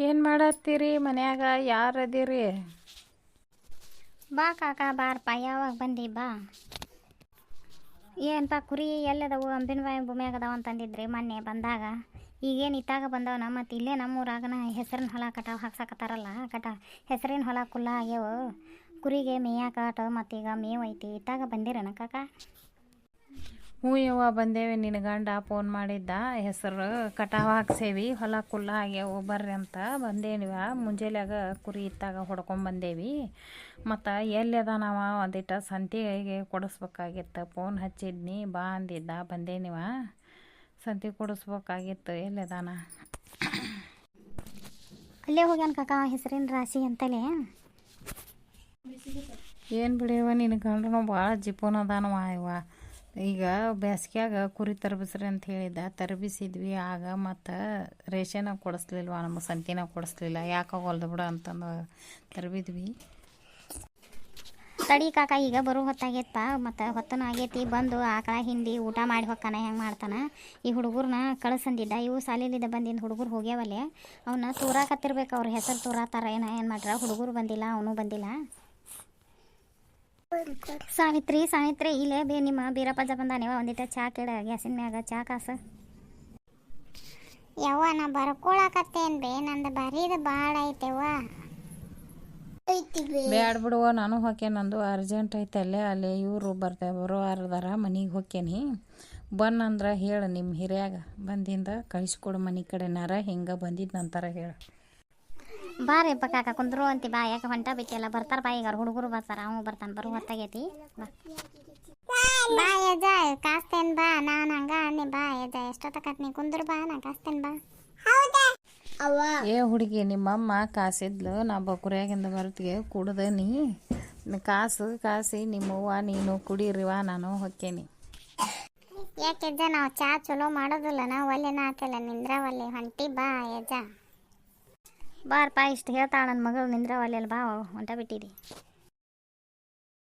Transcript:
ಏನು ಮಾಡತ್ತೀರಿ? ಮನ್ಯಾಗ ಯಾರು ಅದೀರಿ? ಬಾ ಕಾಕ, ಬಾರಪ್ಪ. ಯಾವಾಗ ಬಂದಿ ಬಾ. ಏನಪ್ಪ ಕುರಿ ಎಲ್ಲದವು? ಅಂಬಿನ ಬಾಯಿ ಭೂಮಿಯಾಗ ಅದಾವ ಅಂತಂದಿದ್ರಿ ಮೊನ್ನೆ ಬಂದಾಗ. ಈಗೇನು ಇತ್ತಾಗ ಬಂದವನ? ಮತ್ತು ಇಲ್ಲೇ ನಮ್ಮೂರಾಗನ ಹೆಸರಿನ ಹೊಲ ಕಟಾವು, ಹಾಕ್ಸಕತ್ತಾರಲ್ಲ ಕಟ ಹೆಸರಿನ ಹೊಲ ಕುಲ್ಲ ಆಗ್ಯವು. ಕುರಿಗೆ ಮೇಯಾಕಾಟ ಮತ್ತೀಗ ಮೇವು ಐತಿ. ಇತ್ತಾಗ ಬಂದಿರೇನ ಕಾಕ? ಹ್ಞೂ ಯವ್ವ ಬಂದೇವಿ. ನಿನ್ನ ಗಂಡ ಫೋನ್ ಮಾಡಿದ್ದ. ಹೆಸರು ಕಟಾವು ಹಾಕ್ಸೇವಿ. ಹೊಲ ಕುಲ್ಲ ಆಗ್ಯಾವು ಬರ್ರಿ ಅಂತ ಬಂದೇನಿವ ಮುಂಜಾನೆಯಾಗ ಕುರಿ ಇತ್ತಾಗ ಹೊಡ್ಕೊಂಡ್ ಬಂದೇವಿ. ಮತ್ತು ಎಲ್ಲಿ ಅದಾನವ ಒಂದಿಟ್ಟು ಸಂತಿಗೆ ಕೊಡಿಸ್ಬೇಕಾಗಿತ್ತು. ಫೋನ್ ಹಚ್ಚಿದ್ನಿ ಬಾ ಅಂದಿದ್ದ ಬಂದೇನಿವ ಸಂತಿ ಕೊಡಿಸ್ಬೇಕಾಗಿತ್ತು. ಎಲ್ಲಿ ಅದಾನ? ಅಲ್ಲೇ ಹೋಗ್ಯಾನ ಕಾಕ ಹೆಸರಿನ ರಾಶಿ ಅಂತಲೇ? ಏನು ಬಿಡಿಯವ ನಿನ್ನ ಗಂಡನು ಭಾಳ ಜಿಪೋನದಾನವ ಇವ ಈಗ ಬ್ಯಾಸ್ಗ್ಯಾಗ ಕುರಿ ತರಬಿಸ್ರಿ ಅಂತ ಹೇಳಿದ್ದ, ತರಬಿಸಿದ್ವಿ, ಆಗ ಮತ್ತು ರೇಷನಾಗ ಕೊಡಿಸ್ಲಿಲ್ವ, ನಮ್ಮ ಸಂತಿನ ಕೊಡಿಸ್ಲಿಲ್ಲ, ಯಾಕೆ ಹೊಲ್ದು ಬಿಡು ಅಂತಂದು ತರಬಿದ್ವಿ. ತಡಿ ಕಾಕ, ಈಗ ಬರೋ ಹೊತ್ತಾಗೈತಪ್ಪ ಮತ್ತು ಹೊತ್ತನೂ ಆಗೈತಿ, ಬಂದು ಆಕಳ ಹಿಂಡಿ ಊಟ ಮಾಡಿ ಹೊಕ್ಕಾನ, ಹೆಂಗೆ ಮಾಡ್ತಾನೆ? ಈ ಹುಡುಗರನ್ನ ಕಳಿಸಂದಿದ್ದ, ಇವು ಸಾಲಿಲಿದ್ದ ಬಂದಿದ್ದು ಹುಡುಗರು ಹೋಗ್ಯಾವಲ್ಲೇ ಅವನ್ನ ತೂರಾಕತ್ತಿರ್ಬೇಕು ಅವ್ರ ಹೆಸರು ತೂರಾತಾರ, ಏನ, ಏನು ಮಾಡ್ರ ಹುಡುಗರು ಬಂದಿಲ್ಲ, ಅವನು ಬಂದಿಲ್ಲ. ಸಾವಿತ್ರಿ ಸಾವಿತ್ರಿ ಇಲ್ಲೇ ಬೇ ನಿಮ್ಮ ಬೀರಪ್ಪ ಬಂದಾನೇವ ಒಂದಿಟ್ಟ ಚಾ ಕೇಳ. ಗ್ಯಾಸಿನ ಮ್ಯಾಗ ಚಾ ಕಾಸ? ಯವ್ವ ನಾ ಬರ್ಕೊಳಕತ್ತೇನ್ ಬೇ. ನಂದು ಬರೀದು ಭಾಳ ಐತೆವ್ವ ಬ್ಯಾಡ ಬಿಡುವ ನಾನು ಹೋಕೆ ನಂದು ಅರ್ಜೆಂಟ್ ಐತಲ್ಲೇ ಅಲ್ಲಿ. ಇವರು ಬರ್ತಾರೆ ಬರೋ ಅರ್ದಾರ ಮನೆಗೆ ಹೋಕೇನಿ ಬಂದಂದ್ರೆ ಹೇಳು ನಿಮ್ಮ ಹಿರಿಯಾಗ ಬಂದಿಂದ ಕಳಿಸ್ಕೊಡು ಮನೆ ಕಡೆನಾರ ಹಿಂಗೆ ಬಂದಿದ್ದು ನಂತರ ಹೇಳು. ಬಾರಿ ಅಪ್ಪ ಕಾಕ ಕುಂದ್ರು ಅಂತಿ ಬಾ ಯಾಕೆ ಹೊಂಟ ಬಿಟ್ಟಿಲ್ಲ ಬರ್ತಾರ ಬಾ ಈಗ ಅವ್ರ ಹುಡುಗರು ಬರ್ತಾರ ಅವ್ನು ಬರ್ತಾನೆ ಬರು ಹೊತ್ತಾಗೈತಿ. ಬಾ. ಬಾ ಯಜ ಕಾಸ್ತೇನ್ ಬಾ ನಾನು ಹಂಗ ಅನ್ನಿ ಬಾ ಯಜ ಎಷ್ಟೊತ್ತಕತ್ ನೀ ಕುಂದ್ರು ಬಾ ನಾ ಕಾಸ್ತೇನ್ ಬಾ. ಹೌದಾ? ಅವ್ವ. ಏ ಹುಡುಗಿ ನಿಮ್ಮಮ್ಮ ಕಾಸಿದ್ಲು ನಾ ಬಕುರಿಯಾಗಿಂದ ಬರ್ತಿಗೆ ಕುಡ್ದ ನೀ. ಕಾಸು ಕಾಸಿ ನಿಮ್ಮವ್ವ ನೀನು ಕುಡೀರಿವ ನಾನು ಹೊಕ್ಕೇನಿ. ಯಾಕೆಜ್ಜ ನಾವು ಚಾ ಚಲೋ ಮಾಡೋದಿಲ್ಲ ನಾವು ನಾ ಹಾಕಲ್ಲ ನಿಂದ್ರ ಒಲ್ಲೆ ಹೊಂಟಿ ಬಾ ಯಜ. ಬಾರಪ್ಪ ಇಷ್ಟು ಹೇಳ್ತಾಳೆ ನನ್ನ ಮಗಳು ನಿಂದ್ರವಲ್ಲ ಬಾ ಹೊಂಟ ಬಿಟ್ಟಿರಿ